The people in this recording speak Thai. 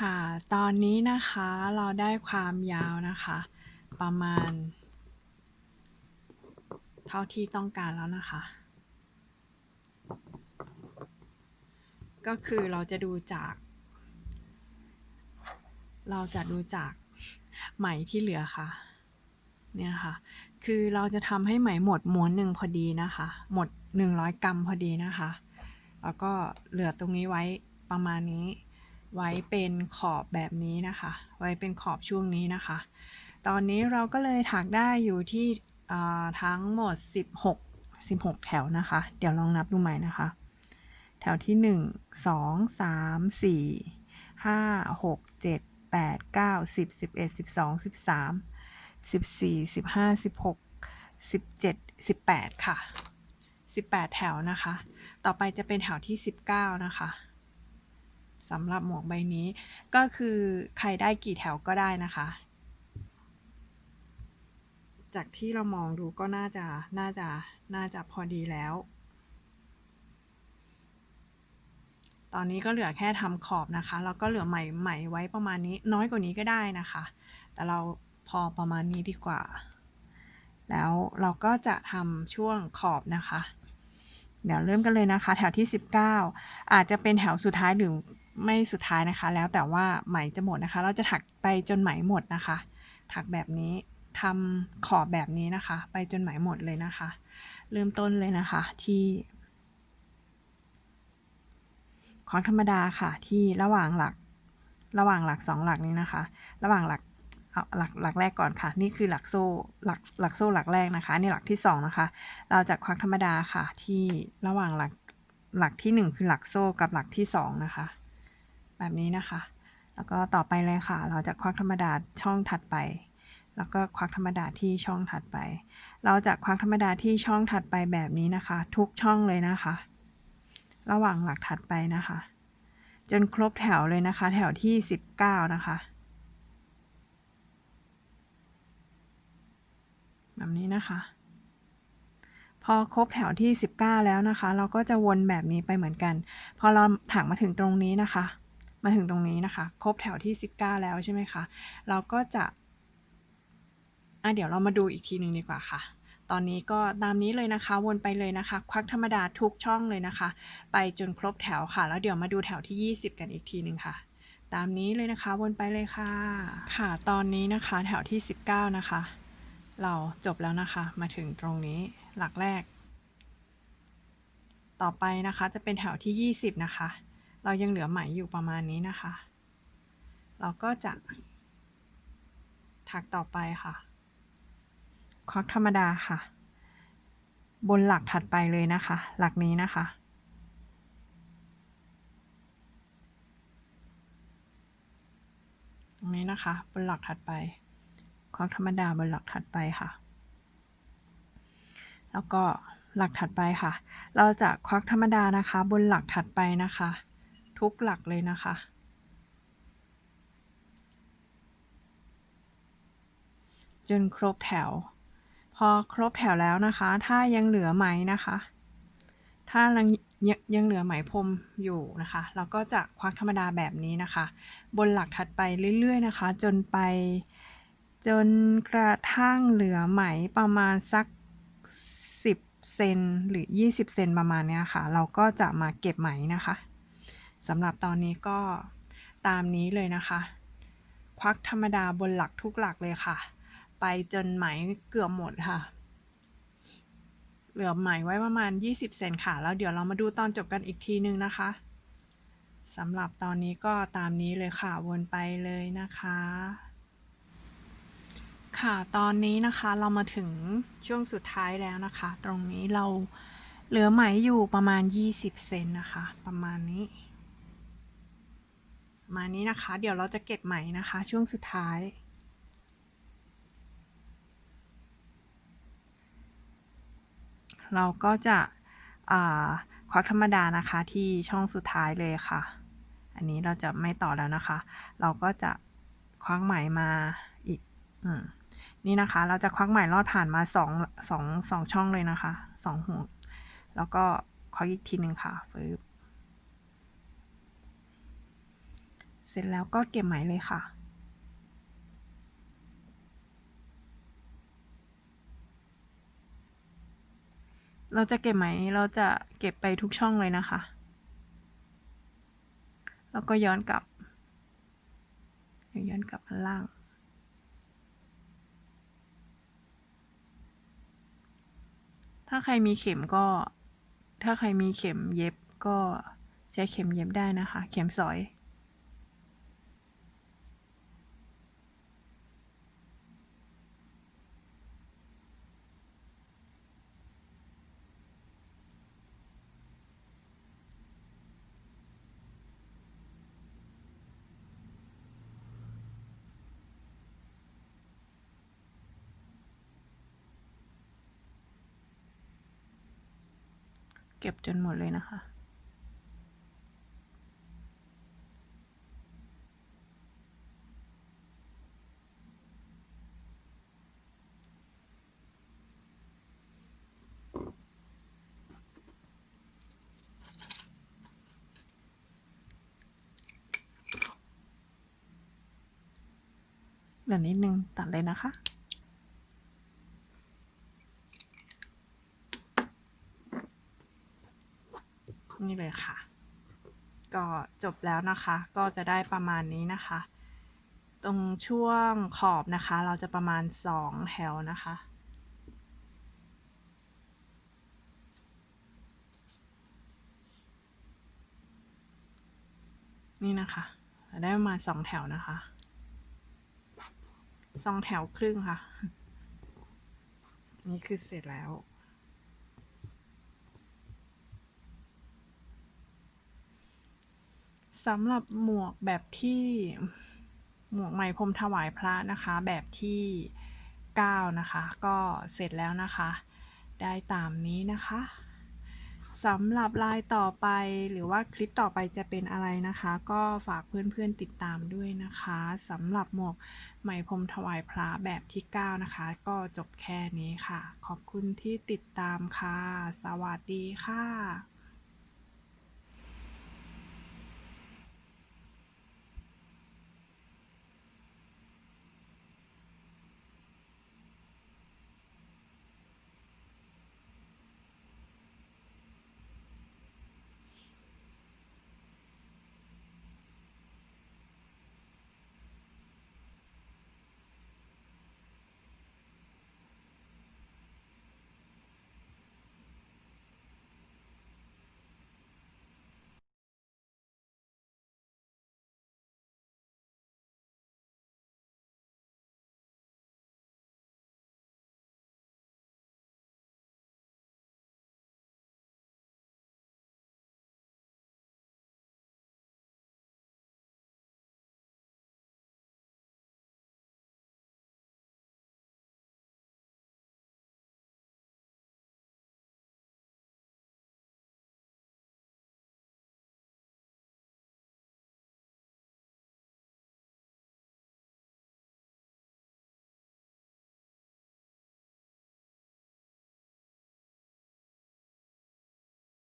ค่ะ ตอนนี้นะคะเราได้ความยาวนะคะ ประมาณ เท่าที่ต้องการแล้วนะคะ ก็คือเราจะดูจาก เราจะดูจากไหมที่เหลือค่ะ เนี่ยค่ะ คือเราจะทำให้ไหมหมดม้วนหนึ่งพอดีนะคะ หมด 100 กรัมพอดีนะคะ แล้วก็เหลือตรงนี้ไว้ประมาณนี้ ไว้เป็นขอบแบบนี้นะคะ ไว้เป็นขอบช่วงนี้นะคะ ตอนนี้เราก็เลยถักได้อยู่ที่ทั้งหมด 16 16 แถวนะคะ เดี๋ยวลองนับดูใหม่นะคะ แถวที่ 1 2 3 4 5 6 7 8 9 10 11 12 13 14 15 16 17 18 ค่ะ 18 แถวนะคะ ต่อไปจะเป็นแถวที่ 19 นะคะ สำหรับหมวกใบนี้ ก็คือใครได้กี่แถวก็ได้นะคะ จากที่เรามองดูก็น่าจะน่าจะน่าจะพอดีแล้ว ตอนนี้ก็เหลือแค่ทำขอบนะคะ แล้วก็เหลือไหมไหมไว้ประมาณนี้น้อยกว่านี้ก็ได้นะคะ แต่เราพอประมาณนี้ดีกว่า แล้วเราก็จะทำช่วงขอบนะคะเดี๋ยวเริ่มกันเลยนะคะ แถวที่ 19 อาจจะเป็นแถวสุดท้ายหรือ ไม่สุดท้ายนะคะ แล้วแต่ว่าไหมจะหมดนะคะ เราจะถักไปจนไหมหมดนะคะ ถักแบบนี้ทำขอบแบบนี้นะคะ ไปจนไหมหมดเลยนะคะ เริ่มต้นเลยนะคะที่คอนธรรมดาค่ะที่ระหว่างหลักระหว่างหลักสองหลักนี้นะคะ ระหว่างหลักหลักหลักแรกก่อนค่ะ นี่คือหลักโซ่หลักหลักโซ่หลักแรกนะคะนี่หลักที่สองนะคะ เราจะควักธรรมดาค่ะที่ระหว่างหลักหลักที่หนึ่งคือหลักโซ่กับหลักที่สองนะคะ แบบนี้นะคะ แล้วก็ต่อไปเลยค่ะ เราจะควักธรรมดาช่องถัดไป แล้วก็ควักธรรมดาที่ช่องถัดไป เราจะควักธรรมดาที่ช่องถัดไปแบบนี้นะคะ ทุกช่องเลยนะคะ ระหว่างหลักถัดไปนะคะ จนครบแถวเลยนะคะ แถวที่ 19 นะคะแบบนี้นะคะ พอครบแถวที่ 19 แล้วนะคะ เราก็จะวนแบบนี้ไปเหมือนกัน พอเราถักมาถึงตรงนี้นะคะ มาถึงตรงนี้นะคะ ครบแถวที่ 19 แล้วใช่ไหมคะ เราก็จะอะเดี๋ยวเรามาดูอีกทีหนึ่งดีกว่าค่ะ ตอนนี้ก็ตามนี้เลยนะคะ วนไปเลยนะคะ ควักธรรมดาทุกช่องเลยนะคะ ไปจนครบแถวค่ะ แล้วเดี๋ยวมาดูแถวที่ 20 กันอีกทีหนึ่งค่ะ ตามนี้เลยนะคะ วนไปเลยค่ะ ค่ะ ตอนนี้นะคะ แถวที่ 19 นะคะ เราจบแล้วนะคะ มาถึงตรงนี้หลักแรก ต่อไปนะคะ จะเป็นแถวที่ 20 นะคะ เรายังเหลือไหมอยู่ประมาณนี้นะคะ เราก็จะ ถักต่อไปค่ะ ควักธรรมดาค่ะ บนหลักถัดไปเลยนะคะ หลักนี้นะคะตรงนี้นะคะ บนหลักถัดไปควักธรรมดาบนหลักถัดไปค่ะ แล้วก็หลักถัดไปค่ะ เราจะควักธรรมดานะคะ บนหลักถัดไปนะคะ ทุกหลักเลยนะคะ จนครบแถว พอครบแถวแล้วนะคะ ถ้ายังเหลือไหมนะคะ ถ้ายังยังยังเหลือไหมพรมอยู่นะคะ เราก็จะควักธรรมดาแบบนี้นะคะ บนหลักถัดไปเรื่อย ๆ นะคะ จนไปจนกระทั่งเหลือไหมประมาณสัก 10 เซนหรือ 20 เซนประมาณเนี้ยค่ะ เราก็จะมาเก็บไหมนะคะ สำหรับตอนนี้ก็ตามนี้เลยนะคะ ควักธรรมดาบนหลักทุกหลักเลยค่ะ ไปจนไหมเกือบหมดค่ะ เหลือไหมไว้ประมาณ 20 เซนค่ะ แล้วเดี๋ยวเรามาดูตอนจบกันอีกทีนึงนะคะสำหรับตอนนี้ก็ตามนี้เลยค่ะ วนไปเลยนะคะ ค่ะตอนนี้นะคะเรามาถึงช่วงสุดท้ายแล้วนะคะ ตรงนี้เราเหลือไหมอยู่ประมาณ 20 เซนนะคะ ประมาณนี้ มานี้นะคะ เดี๋ยวเราจะเก็บไหมนะคะ ช่วงสุดท้าย เราก็จะควักธรรมดานะคะที่ช่องสุดท้ายเลยค่ะ อันนี้เราจะไม่ต่อแล้วนะคะ เราก็จะควักไหมมาอีกอนี่นะคะ เราจะควักไหมลอดผ่านมาสองสองสองช่องเลยนะคะสองหัวแล้วก็ควักอีกทีหนึ่งค่ะฟืบ เสร็จแล้วก็เก็บไหมเลยค่ะ เราจะเก็บไหมเราจะเก็บไปทุกช่องเลยนะคะ แล้วก็ย้อนกลับย้อนกลับข้างล่างถ้าใครมีเข็มก็ ถ้าใครมีเข็มเย็บก็ใช้เข็มเย็บได้นะคะ เข็มสอย เก็บจนหมดเลยนะคะเหลือนิดนึงตัดเลยนะคะ นี่เลยค่ะ ก็จบแล้วนะคะ ก็จะได้ประมาณนี้นะคะ ตรงช่วงขอบนะคะ เราจะประมาณสองแถวนะคะนี่นะคะได้ประมาณสองแถวนะคะสองแถวครึ่งค่ะ นี่คือเสร็จแล้ว สำหรับหมวกแบบที่หมวกไหมพรมถวายพระนะคะ แบบที่ 9 นะคะ ก็เสร็จแล้วนะคะ ได้ตามนี้นะคะสำหรับลายต่อไปหรือว่าคลิปต่อไปจะเป็นอะไรนะคะ ก็ฝากเพื่อนๆติดตามด้วยนะคะสำหรับหมวกไหมพรมถวายพระแบบที่ 9 นะคะ ก็จบแค่นี้ค่ะ ขอบคุณที่ติดตามค่ะ สวัสดีค่ะ